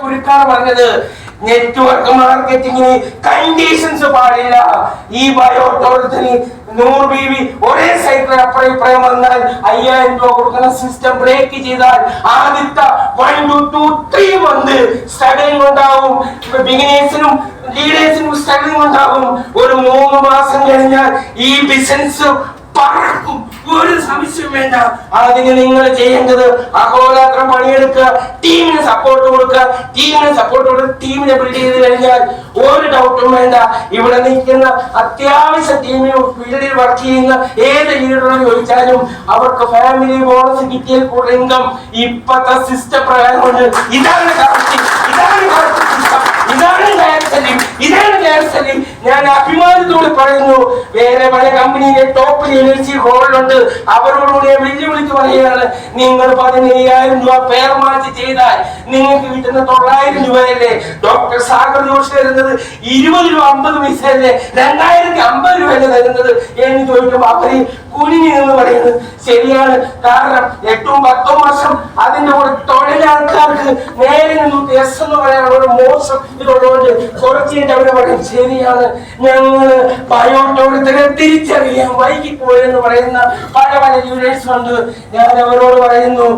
കുരുക്കാണ് പറഞ്ഞത്. Network മാർക്കറ്റിംഗിന് conditions പാടില്ല. ഈ ബയോട്ടോളത്തിന് നൂറ് ബി ബി ഒരേ സൈക്കിൾ അപ്പുറം ഇപ്പുറം വന്നാൽ അയ്യായിരം രൂപ കൊടുക്കുന്ന സിസ്റ്റം ബ്രേക്ക് ചെയ്താൽ ആദ്യത്തെ one two two three month struggling ഉണ്ടാവും. ബിഗിനേഴ്സിനും ലീഡേഴ്സിനും സ്ട്രഗിളിംഗ് ഉണ്ടാവും. ഒരു മൂന്ന് മാസം കഴിഞ്ഞാൽ ഈ ബിസിനസ് പറക്കും ഒരു സംശയം വേണ്ട. അതിന് നിങ്ങൾ ചെയ്യേണ്ടത് അഹോരാത്രം പണിയെടുക്കുക ടീമിന് സപ്പോർട്ട് കൊടുക്കുക. ടീമിന് സപ്പോർട്ട് കൊടുക്കുക ടീമിനെ ബിൽഡ് ചെയ്ത് കഴിഞ്ഞാൽ ഒരു ഡൗട്ടും വേണ്ട. ഇവിടെ നിൽക്കുന്ന അത്യാവശ്യ ടീമിന് ഫീൽഡിൽ വർക്ക് ചെയ്യുന്ന ഏത് ലീഡറും ചോദിച്ചാലും അവർക്ക് ഫാമിലി ബോണസ് കിട്ടിയാൽ കൂടുതൽ ഇൻകം ഇപ്പത്തെ സിസ്റ്റം പ്രകാരം കൊണ്ട് ഇതാണ് കറക്റ്റ് ഇതാണ് കറക്റ്റ് സിസ്റ്റം ഇതാണ് ഇതാണ് ഞാൻ അഭിമാനത്തോട് പറയുന്നു വേറെ പല കമ്പനിയിലെ ടോപ്പ് ലീഡേഴ്സ് ഹോളിലുണ്ട് അവരോടുകൂടി വെല്ലുവിളിച്ച് പറയുകയാണ് നിങ്ങൾ പതിനയ്യായിരം രൂപ പേർ മാച്ച് ചെയ്താൽ നിങ്ങൾക്ക് കിട്ടുന്ന തൊള്ളായിരം രൂപയല്ലേ? ഡോക്ടർ സാഗർ ജോഷി തരുന്നത് ഇരുപത് രൂപ അമ്പത് പൈസ രണ്ടായിരത്തി അമ്പത് രൂപയല്ലേ തരുന്നത്? എന്ന് ചോദിക്കുമ്പോൾ അവർ കുനിഞ്ഞു എന്ന് പറയുന്നത് ശരിയാണ്. കാരണം എട്ടും പത്തും വർഷം അതിന്റെ കൂടെ തൊഴിലാൾക്കാർക്ക് നേരെ നിന്ന് എസ് എന്ന് പറയാനുള്ള മോശം ഇതുള്ളതുകൊണ്ട് കുറച്ച് അവരെ അവർ പറയും ശരിയാണ്. ഞങ്ങൾ ബയോട്ടോളത്തിനെ തിരിച്ചറിയാൻ വൈകിപ്പോയെന്ന് പറയുന്ന പല പല ലീഡേഴ്സ് ഉണ്ട്. ഞാൻ അവരോട് പറയുന്നു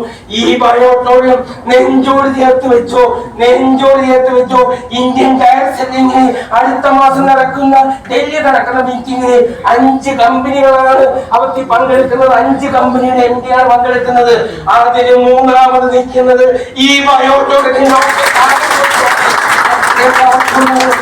ഈ ബയോട്ടോളിയം നെഞ്ചോട് ചേർത്ത് വെച്ചോ നെഞ്ചോട് ചേർത്ത് വെച്ചോ. ഇന്ത്യൻ ടയർ സെല്ലിംഗ് അടുത്ത മാസം നടക്കുന്ന ഡൽഹി നടക്കുന്ന മീറ്റിംഗിന് അഞ്ച് കമ്പനികളാണ് അവർക്ക് പങ്കെടുക്കുന്നത്. അഞ്ച് കമ്പനിയുടെ എം ആണ് പങ്കെടുക്കുന്നത്. അതിന് മൂന്നാമത് നിൽക്കുന്നത് ഈ ബയോട്ടോറിയം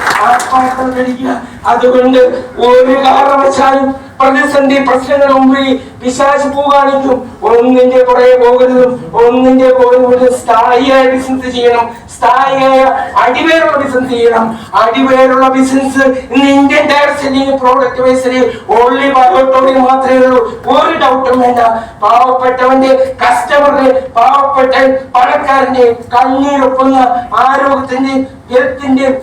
അതുകൊണ്ട് ഒരു കാരണവശാലും പ്രതിസന്ധി പ്രശ്നങ്ങൾ മുമ്പിൽ പിശാച് പൂ കാണിക്കും ഒന്നിന്റെ പുറകെ പോകരുതും. ഒന്നിന്റെ പുറകെ സ്ഥായിയായ ബിസിനസ് ചെയ്യണം. സ്ഥായിയായ അടിവേറുള്ള ബിസിനസ് ചെയ്യണം. അടിവേറുള്ള ബിസിനസ് ഇന്ന് ഇന്ത്യൻ ടയർ സെല്ലിംഗ് പ്രോഡക്റ്റ് ബേസിൽ ഓൺലി ബയോട്ടോണിൽ മാത്രമേ ഉള്ളൂ. ഒരു ഡൗട്ടും വേണ്ട. പാവപ്പെട്ടവന്റെ കസ്റ്റമറിന് പാവപ്പെട്ട പണക്കാരന്റെ കണ്ണീരൊപ്പുന്ന ആരോഗ്യത്തിന്റെ ഹെൽത്തിന്റെ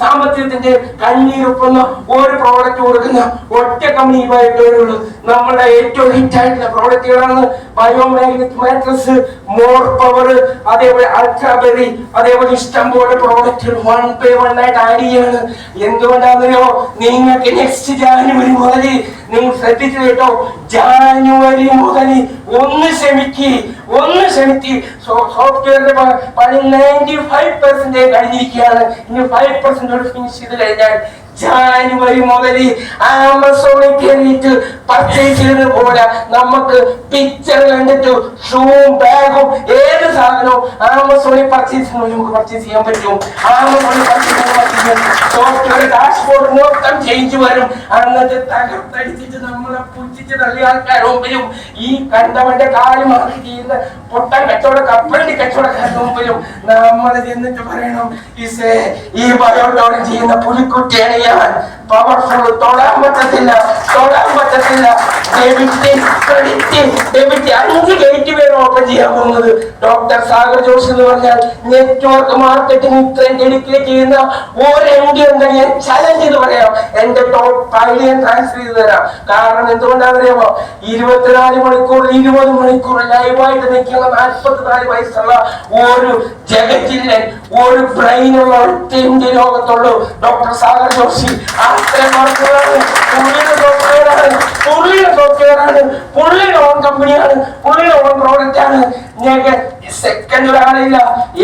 സാമ്പത്തികത്തിന്റെ കണ്ണീരൊപ്പുന്ന ഒരു പ്രോഡക്റ്റ് കൊടുക്കുന്ന ഒറ്റ കമ്പനി ഇവയുള്ളൂ നമ്മുടെ ഏറ്റവും ഹിറ്റ് ആയിട്ടുള്ള പ്രോഡക്റ്റുകളാണ് ബയോമാഗ്നറ്റിക് മാട്രസ് മോർ പവർ അതേപോലെ അൾട്രാബെറി അതേപോലെ ഇഷ്ടം പോലെ പ്രോഡക്റ്റുകൾ വൺ ബൈ വൺ ആയിട്ട് ആഡ് ചെയ്യാണ്. എന്തുകൊണ്ടാണെന്നറിയോ? നിങ്ങൾക്ക് നെക്സ്റ്റ് ജാനുവരി മുതൽ നിങ്ങൾ ശ്രദ്ധിച്ചു കേട്ടോ. ജാനുവരി മുതൽ ഒന്ന് ക്ഷമിക്ക് ഒന്ന് ക്ഷമിക്ക്. സോഫ്റ്റ്വെയറിന്റെ പണി നയന്റി ഫൈവ് പെർസെന്റേജ് കഴിഞ്ഞിരിക്കുകയാണ്. ഇനി ഫൈവ് പെർസെന്റ് ഫിനിഷ് ചെയ്ത് കഴിഞ്ഞാൽ ജാനുവരി മുതൽ ആമസോണിൽ കയറിയിട്ട് പർച്ചേസ് ചെയ്തത് പോലെ നമുക്ക് പിക്ചർ കണ്ടിട്ട് ഷൂവും ബാഗും ഏത് സാധനവും ആമസോണിൽ പർച്ചേസ് നമുക്ക് പർച്ചേസ് ചെയ്യാൻ പറ്റും. ആമസോണിൽ പർച്ചേസ് സോഫ്റ്റ്വെയർ ഡാഷ്ബോർഡ് മൊത്തം ചേഞ്ച് വരും. അന്നത്തെ തകർത്തടിച്ചിട്ട് നമ്മളെ പുച്ഛിച്ച് തള്ളിയ ആൾക്കാർ ഈ കണ്ടവന്റെ കാൽ മാറി ചെയ്യുന്ന പൊട്ടൻ കച്ചവട കപ്പലിന്റെ കച്ചവടക്കാരുടെ മുമ്പിലും നമ്മൾ ചെന്നിട്ട് പറയണം ഇസേ ഈ ബയോട്ടോളം ചെയ്യുന്ന പുലിക്കുട്ടിയാണ് ഞാൻ പവർഫുൾ തൊടാൻ പറ്റത്തില്ല തൊടാൻ പറ്റത്തില്ല. ക്രെഡിറ്റ് ഡെബിറ്റ് അഞ്ച് ഗേറ്റ് ഓപ്പൺ ചെയ്യാൻ ഡോക്ടർ സാഗർ ജോസ് എന്ന് പറഞ്ഞാൽ നെറ്റ്വർക്ക് മാർക്കറ്റിംഗ് ഇത്രയും ഡെഡിക്കേറ്റ് ചെയ്യുന്ന ഒരു എം ഡി ഉണ്ടെങ്കിൽ ഞാൻ ചലഞ്ച് ചെയ്ത് പറയാം. എന്റെ ടോപ്പ് ഫൈവ് ഞാൻ ട്രാൻസ്ഫർ ചെയ്ത് തരാം. കാരണം എന്തുകൊണ്ടാണെന്നറിയാമോ? ഇരുപത്തിനാല് മണിക്കൂർ ഇരുപത് മണിക്കൂർ ലൈവായിട്ട് നിൽക്കുന്ന നാൽപ്പത്തിനാല് വയസ്സുള്ള ഒരു ജഗറ്റില്ലൻ ഒരു ബ്രെയിനുള്ള ഒറ്റ ഇന്ത്യ ലോകത്തുള്ളൂ ഡോക്ടർ സാഗർ ജോഷി അത്രയും മാർക്കുകളാണ് പുള്ളിയുടെ ഡോക്ടറാണ് പുള്ളിയുടെ ഡോക്ടറാണ് പുള്ളിയുടെ കമ്പനിയാണ് പുള്ളിയുടെ ഓൺ പ്രോഡക്റ്റ് ആണ് ഞങ്ങൾക്ക് സെക്കൻഡ് ഒരാളില്ല.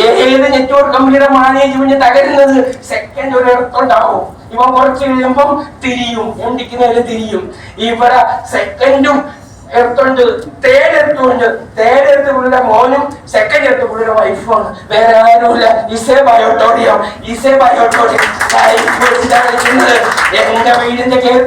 ഏത് നെറ്റ്വർക്ക് കമ്പനിയുടെ മാനേജ്മെന്റ് തകരുന്നത് സെക്കൻഡ് ഒരു ഇവ കുറച്ച് കഴിയുമ്പം തിരിയും. എണ്ടിക്കുന്നതിൽ തിരിയും. ഇവിടെ സെക്കൻഡും എടുത്തുണ്ട് തേർഡ് എടുത്ത് പുള്ളിയുടെ മോനും സെക്കൻഡ് എടുത്ത് പുള്ളിയുടെ വൈഫുമാണ് വേറെ ആരുമില്ല. ഇസേ ബയോട്ടോറിയം ഇസേ ബയോട്ടോറിയം എന്റെ വീടിന്റെ കയറി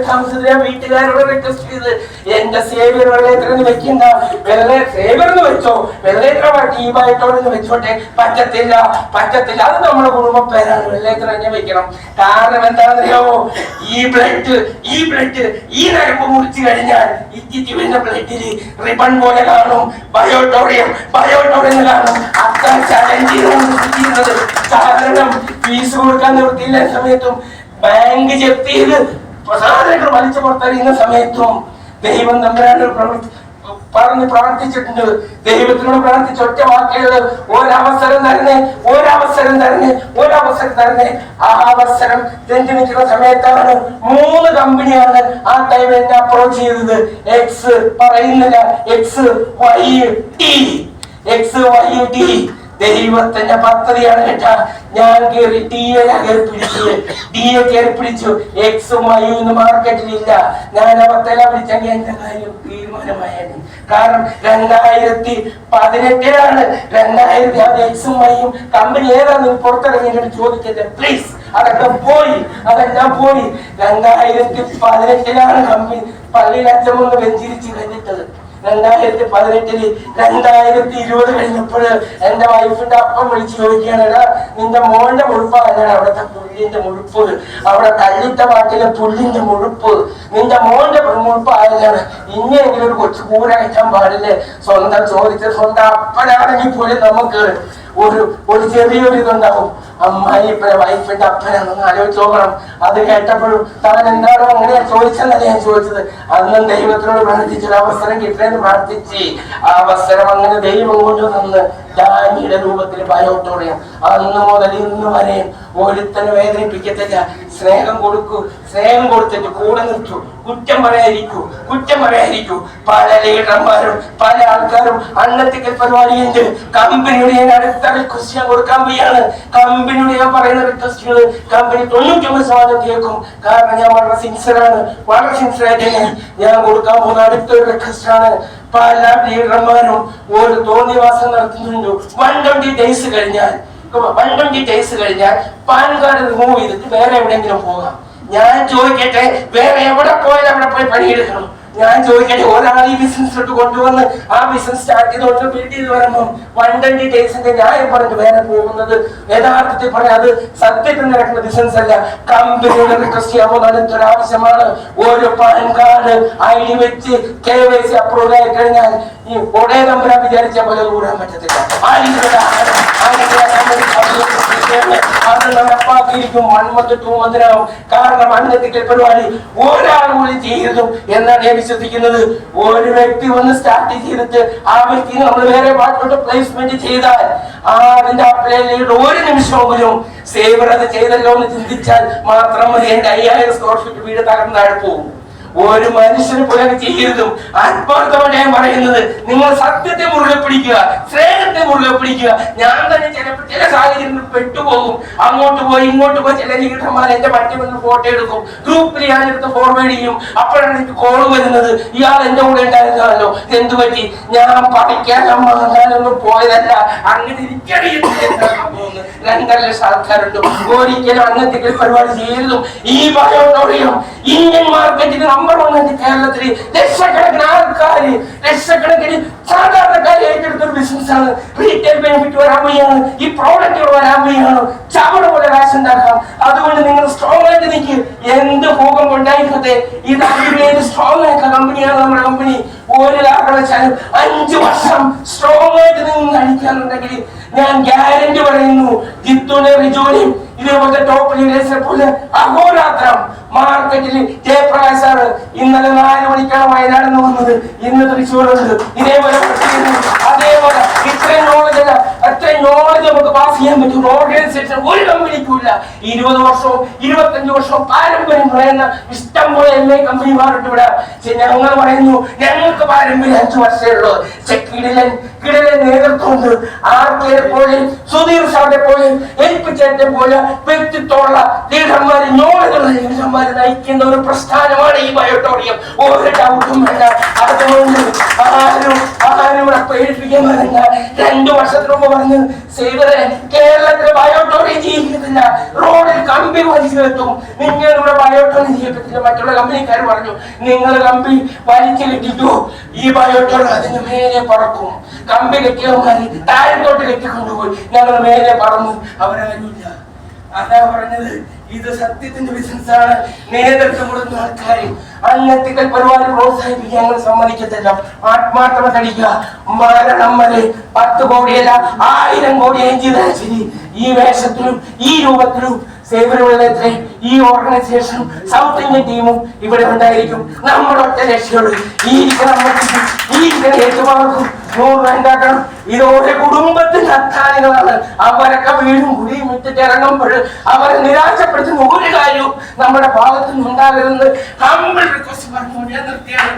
ഞാൻ വീട്ടുകാരോട് റിക്വസ്റ്റ് ചെയ്ത് എന്റെ സേവിയർ വെള്ളയത്തിലെന്ന് വെക്കണ്ട. വെള്ള സേവിയർ എന്ന് വെച്ചോ. വെള്ളയത്ര ഈ ബയോട്ടോറിയം വെച്ചോട്ടെ. പറ്റത്തില്ല. പറ്റത്തില്ല. അത് നമ്മുടെ കുടുംബ പേരാണ് വെള്ളയത്ര തന്നെ വെക്കണം. കാരണം എന്താണെന്നറിയാമോ ഈ ബ്ലഡ് ഈ ബ്ലഡ് ഈ നരമ്പ് മുറിച്ചു കഴിഞ്ഞാൽ ഈ ടിറ്റുവിന്റെ ബ്ലഡിൽ റിബൺ പോലെ കാണും. ബയോട്ടോറിയം ബയോട്ടോറിയം കാണും. അത്ര ചലഞ്ച് ചെയ്യുന്നത് സാധാരണ ഫീസ് കൊടുക്കാൻ നിവൃത്തിയില്ല സമയത്തും. ബാങ്ക് ജപ്തി ചെയ്ത് സാധനങ്ങൾ വലിച്ചു പുറത്തറിയുന്ന സമയത്തും ദൈവം തമ്പുരാന്റെ പ്രവർത്തി പറഞ്ഞ് പ്രാർത്ഥിച്ചിട്ടുണ്ട്. ദൈവത്തിനോട് പ്രാർത്ഥിച്ച ഒറ്റ വാക്കുകൾ ഒരവസരം തരണേ ഒരവസരം തരണേ ഒരവസരം തരണേ. ആ അവസരം തെറ്റി നിൽക്കുന്ന സമയത്താണ് മൂന്ന് കമ്പനിയാണ് ആ ടൈം എന്നെ അപ്രോച്ച് ചെയ്തത്. എക്സ് പറയുന്നില്ല. X Y T X Y T ദൈവത്തിന്റെ പദ്ധതിയാണ് കേട്ടാ. ഞാൻ കയറി ടി എ കയറി പിടിച്ചു. ഡി എ കയറി പിടിച്ചു എക്സും വൈയും ഇന്ന് മാർക്കറ്റിലില്ല ഞാൻ അവത്തെല്ലാം പിടിച്ചെങ്കിൽ എന്റെ കാര്യം തീരുമാനമായിരുന്നു കാരണം രണ്ടായിരത്തി പതിനെട്ടിലാണ് രണ്ടായിരത്തി അത് എക്സും വൈയും കമ്പനി ഏതാണെന്ന് പുറത്തിറങ്ങി എന്നോട് ചോദിക്കട്ടെ. പ്ലീസ് അതൊക്കെ പോയി. അതെല്ലാം പോയി. രണ്ടായിരത്തി പതിനെട്ടിലാണ് കമ്പനി പള്ളിയിൽ അച്ഛൻ വെഞ്ചിരിച്ച് കഴിഞ്ഞിട്ടത്. രണ്ടായിരത്തി പതിനെട്ടിൽ രണ്ടായിരത്തി ഇരുപത് കഴിഞ്ഞപ്പോൾ എന്റെ വൈഫിന്റെ അപ്പം വിളിച്ച് ചോദിക്കുകയാണ് നിന്റെ മോന്റെ മുഴുപ്പാണ് അവിടുത്തെ പുല്ലിന്റെ മുഴുപ്പ്. അവിടെ കല്ലിട്ട പാട്ടിലെ പുല്ലിന്റെ മുഴുപ്പ്. നിന്റെ മോന്റെ മുഴുപ്പ് ആയതാണ് ഇനിയെങ്കിലും ഒരു കൊച്ചു കൂര കഴിക്കാൻ പാടില്ലേ? സ്വന്തം ചോദിച്ച സ്വന്തം അപ്പനാണെങ്കിൽ പോലും നമുക്ക് ഒരു ഒരു ചെറിയൊരു ഇതുണ്ടാവും. അമ്മായി ഇപ്പഴ വൈഫിന്റെ അപ്പനാണെന്ന് ആലോചിച്ച് നോക്കണം. അത് കേട്ടപ്പോഴും താൻ എന്താണോ അങ്ങനെയാ ചോദിച്ചെന്നല്ല ഞാൻ ചോദിച്ചത്. അന്നും ദൈവത്തിനോട് പ്രാർത്ഥിച്ചൊരു അവസരം കിട്ടേന്ന് പ്രാർത്ഥിച്ച് ആ അവസരം അങ്ങനെ ദൈവം കൊണ്ടുവന്ന് ഡാനിയുടെ രൂപത്തിൽ ബയോട്ടോറിയം അന്ന് മുതൽ ഇന്ന് വരെയും ഒരുത്തനെ വേദനിപ്പിക്കത്തില്ല. സ്നേഹം കൊടുക്കൂ. സ്നേഹം കൊടുത്തിട്ട് കൂടെ നിൽക്കൂ. കുറ്റം പറയാതിരിക്കൂ. കുറ്റം പറയാതിരിക്കൂ. പല ലീഡർമാരും പല ആൾക്കാരും അന്നത്തേക്ക് പരിപാടിയുണ്ട് കമ്പനിയുടെ അടുത്ത റിക്വസ്റ്റ് ഞാൻ കൊടുക്കാൻ പോയാണ് കമ്പനിയുടെ ഞാൻ പറയുന്ന റിക്വസ്റ്റുകൾ കമ്പനി തൊണ്ണൂറ്റൊമ്പത് ശതമാനം കേൾക്കും. കാരണം ഞാൻ വളരെ സിൻസിയറാണ് വളരെ സിൻസിയറായിട്ട് ഞാൻ ഞാൻ കൊടുക്കാൻ പോകുന്ന അടുത്തൊരു റിക്വസ്റ്റ് ആണ്. പല ലീഡർമാരും ഒരു തോന്നിവാസം നടത്തുന്നുണ്ട്. വൺ ട്വന്റി ഡേയ്സ് കഴിഞ്ഞാൽ വൺ ട്വന്റി ഡേയ്സ് കഴിഞ്ഞാൽ പാൻ കാർഡ് റിമൂവ് ചെയ്തിട്ട് വേറെ എവിടെയെങ്കിലും പോകാം. ഞാൻ ചോദിക്കട്ടെ വേറെ എവിടെ പോയാലും അവിടെ പോയി പണിയെടുക്കണം. ഞാൻ ചോദിക്കട്ടെ ഒരാൾ ഈ ബിസിനസ്സിലോട്ട് കൊണ്ടുവന്ന് ആ ബിസിനസ് സ്റ്റാർട്ട് ചെയ്തുകൊണ്ട് ബിൽഡ് ചെയ്ത് വരുമ്പോൾ വൺ ട്വന്റി ഡേയ്സിന്റെ ന്യായം പറഞ്ഞു വേറെ പോകുന്നത് യഥാർത്ഥത്തിൽ പറയാം അത് സത്യത്തിൽ നടക്കുന്ന ബിസിനസ് അല്ല. കമ്പനിയുടെ റിക്വസ്റ്റ് ചെയ്യാൻ പോകുന്ന അടുത്തൊരു ആവശ്യമാണ് ഒരു പാൻ കാർഡ് ഐ ഡി വെച്ച് കെ വൈ സി അപ്രൂവൽ ആയി കഴിഞ്ഞാൽ ഈ ഒടേ നമ്പരാൻ വിചാരിച്ച പോലെ കൂടാൻ പറ്റത്തില്ല. രീതിയിലുള്ള ആഹാരം, ആ രീതിയിലുള്ള കമ്പനി അഭിവൃദ്ധി ചെയ്യുന്നത് അത് നടപ്പാക്കിയിരിക്കും വൺ മന്ത് ടു മന്തിനാവും കാരണം അന്നത്തെ പരിപാടി ഒരാൾ കൂടി എന്നാണ് ഞാൻ വിശ്വസിക്കുന്നത്. ഒരു വ്യക്തി ഒന്ന് സ്റ്റാർട്ട് ചെയ്തിട്ട് ആ വ്യക്തി നമ്മൾ വേറെ പാട്ടിലോട്ട് പ്ലേസ്മെന്റ് ചെയ്താൽ ആ അതിന്റെ അപ്ലൈയിൽ ഒരു നിമിഷമെങ്കിലും സേവർ അത് ചെയ്തല്ലോ എന്ന് ചിന്തിച്ചാൽ മാത്രം മതി എന്റെ അയ്യായിരം സ്ക്വയർ ഫീറ്റ് വീട് തകർന്നാഴ് പോകും. ഒരു മനുഷ്യന് പോലെ ചെയ്യരുതും. ആത്മാർത്ഥമാണ് ഞാൻ പറയുന്നത് നിങ്ങൾ സത്യത്തെ മുറുകെ പിടിക്കുക സ്നേഹത്തെ മുറുകെ പിടിക്കുക. ഞാൻ തന്നെ ചിലപ്പോൾ ചില സാഹചര്യങ്ങളിൽ പെട്ടുപോകും. അങ്ങോട്ട് പോയി ഇങ്ങോട്ട് പോയി ചില ലീഡർമാർ എന്റെ പറ്റുമെന്ന് ഫോട്ടോ എടുക്കും. ഗ്രൂപ്പിൽ ഞാൻ എടുത്ത് ഫോർവേഡ് ചെയ്യും. അപ്പോഴാണ് എനിക്ക് കോൾ വരുന്നത്. ഇയാൾ എന്റെ കൂടെ ഉണ്ടായിരുന്നല്ലോ എന്തു പറ്റി? ഞാൻ പഠിക്കാൻ മാറാനൊന്നും പോയതല്ല. അങ്ങനെ രണ്ടല്ല രണ്ടര ഒരിക്കലും അങ്ങനത്തെ പരിപാടി ചെയ്യരുതും. ഈ ഭയത്തോടെയും ഇന്ത്യൻ മാർക്കറ്റിൽ ഉണ്ട് കേരളത്തിൽ ലക്ഷക്കണക്കിന് ആൾക്കാർ ലക്ഷക്കണക്കിന് സാധാരണക്കാർ ഏറ്റെടുത്ത ഒരു ബിസിനസ്സാണ്. റീറ്റെയിൽ ബെനിഫിറ്റ് വരാൻ വയ്യാണ് ഈ പ്രോഡക്റ്റുകൾ വരാൻ വയ്യാണ് ചവട് പോലെ കാശ് ഉണ്ടാക്കാം. അതുകൊണ്ട് നിങ്ങൾ സ്ട്രോങ് ആയിട്ട് നിൽക്കുക എന്ത് ഭൂകം ഉണ്ടായിക്കോട്ടെ ഇത് അതിവേത് സ്ട്രോങ് ആയിട്ടുള്ള കമ്പനിയാണ് നമ്മുടെ കമ്പനി ഒരു കാരണവശാലും അഞ്ചു വർഷം സ്ട്രോങ് ആയിട്ട് നിങ്ങൾ അടിക്കാന്നുണ്ടെങ്കിൽ ഞാൻ ഗ്യാരണ്ടി പറയുന്നു ജിത്തുനെ റിജോനെയും ഇതേപോലത്തെ ടോപ്പ് ലീഡേഴ്സിനെ പോലെ അഹോരാത്രം മാർക്കറ്റിൽ ജയപ്രകാശ് സാറ് ഇന്നലെ നാല് മണിക്കാണ് വയനാട് നിന്ന് വന്നത്. ഇന്ന് വന്നത്. ഇതേപോലെ അതേപോലെ ഇത്രയും നോളജ് അത്രയും നോളജ് നമുക്ക് പാസ് ചെയ്യാൻ പറ്റും. ഓർഗനൈസേഷൻ ഒരു കമ്പനിക്കില്ല ഇരുപത് വർഷവും ഇരുപത്തഞ്ച് വർഷവും പാരമ്പര്യം പറയുന്ന ഇഷ്ടം പോലെ എല്ലാ കമ്പനിമാരുണ്ട് ഇവിടെ. ഞങ്ങൾ പറയുന്നു. ഞങ്ങൾക്ക് പാരമ്പര്യം അഞ്ചു വർഷമേ ഉള്ളൂ. കിടിലൻ കിടിലൻ നേതൃത്വമുണ്ട്. ആർക്കെ പോലെ സുധീർ സാറിനെ പോലെ ഏൽപ്പിച്ചേറ്റെ പോലെ വ്യക്തിത്വമുള്ള ലീഡർമാരെ നോളുകളുള്ള ലീഡർമാരെ നയിക്കുന്ന ഒരു പ്രസ്ഥാനമാണ് ഈ ബയോട്ടോറിയം ഒരു ഡൗട്ടും വേണ്ട. അതുകൊണ്ട് ആരും ആരും ഇവിടെ പേടിപ്പിക്കാൻ പറഞ്ഞ രണ്ടു വർഷത്തിന് മുമ്പ് സേവരെ കേരളത്തിലെ ബയോട്ടോണി ജീവിക്കത്തില്ല റോഡിൽ കമ്പി വലിച്ചു നിർത്തും നിങ്ങൾ ഇവിടെ ബയോട്ടോണി ചെയ്യത്തില്ല മറ്റുള്ള കമ്പനിക്കാർ പറഞ്ഞു നിങ്ങൾ കമ്പി വലിച്ചു കെട്ടിട്ടു ഈ ബയോട്ടോറിയം അതിന് മേലെ പറക്കും. കമ്പി കെട്ടിയവന്മാര് താഴത്തോട്ട് കെട്ടിക്കൊണ്ടുപോയി ഞങ്ങൾ മേലെ പറന്നു അവരാരുമില്ല അതാ പറഞ്ഞത്. ഇത് സത്യത്തിന്റെ ബിസിനസ്സാണ്. നേതൃത്വം കൊടുക്കുന്ന ആൾക്കാർ അന്നത്തിക്കൽ പരിപാടി പ്രോത്സാഹിപ്പിക്കാൻ ഞങ്ങൾ സമ്മതിക്കത്തില്ല. ആത്മാർത്ഥത കടിക്കുക മരണം വരെ പത്ത് കോടിയല്ല ആയിരം കോടി ചെയ്താൽ ശരി ഈ വേഷത്തിലും ഈ രൂപത്തിലും സേവനമുള്ളത്ര ഈ ഓർഗനൈസേഷനും സൗത്ത് ഇന്ത്യൻ ടീമും ഇവിടെ ഉണ്ടായിരിക്കും. നമ്മുടെ ഒറ്റ ലക്ഷ്യമുള്ളൂ ഈ ഇരിക്കുന്ന ഈ ഇരിക്കുന്ന ഏറ്റുമാർക്കും നൂറ് രൂപ ഉണ്ടാക്കണം ഇതോടെ കുടുംബത്തിന്റെ അത്താണികളാണ് അവരൊക്കെ വീടും കുടിയും ഇട്ടിട്ട് ഇറങ്ങുമ്പോൾ അവരെ നിരാശപ്പെടുത്തുന്ന ഒരു കാര്യവും നമ്മുടെ ഭാഗത്തുനിന്ന് ഉണ്ടാകരുത് ഹമ്പിൾ റിക്വസ്റ്റ് പറഞ്ഞു ഞാൻ നിർത്തിയാണ്.